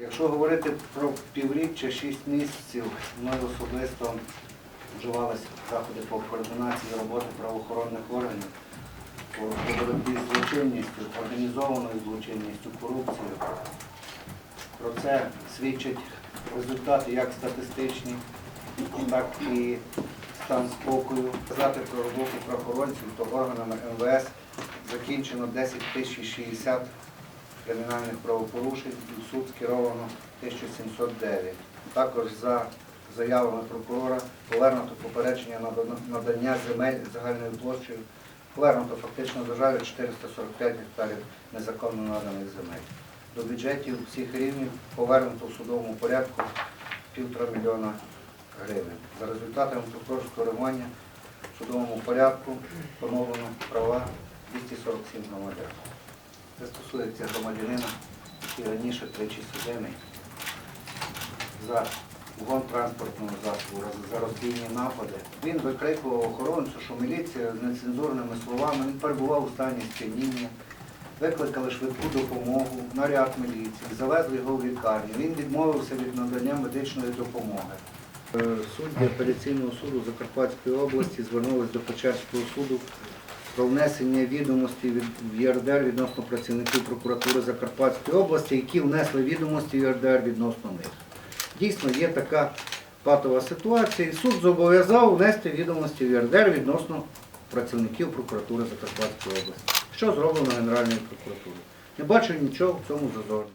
Якщо говорити про піврік чи шість місяців, ми особисто вживалися заходи по координації роботи правоохоронних органів по боротьбі з злочинністю, організованою злочинністю, корупцією. Про це свідчать результати як статистичні, так і стан спокою. Сказати про роботу правоохоронців, то органами МВС закінчено 10 тисяч 60 кримінальних правопорушень в суд скеровано 1709. Також за заявами прокурора повернуто попередження на надання земель загальною площею. Повернуто фактично державі 445 гектарів незаконно наданих земель. До бюджетів всіх рівнів повернуто в судовому порядку півтора мільйона гривень. За результатами реагування в судовому порядку поновлено права 247 громадян. Це стосується громадянина, який раніше тричі судимий за угон транспортного засобу, за розбійні напади. Він викрикував охоронцю, що міліція з нецензурними словами, він перебував у стані сп'яніння. Викликали швидку допомогу, наряд міліції, завезли його в лікарню. Він відмовився від надання медичної допомоги. Е, Судді апеляційного суду Закарпатської області звернулись до Печерського суду про внесення відомостей в ЄРДР відносно працівників прокуратури Закарпатської області, які внесли відомості в ЄРДР відносно них. Дійсно, є така патова ситуація, і суд зобов'язав внести відомості в ЄРДР відносно працівників прокуратури Закарпатської області. Що зроблено Генеральною прокуратурою? Не бачу нічого в цьому зазорного.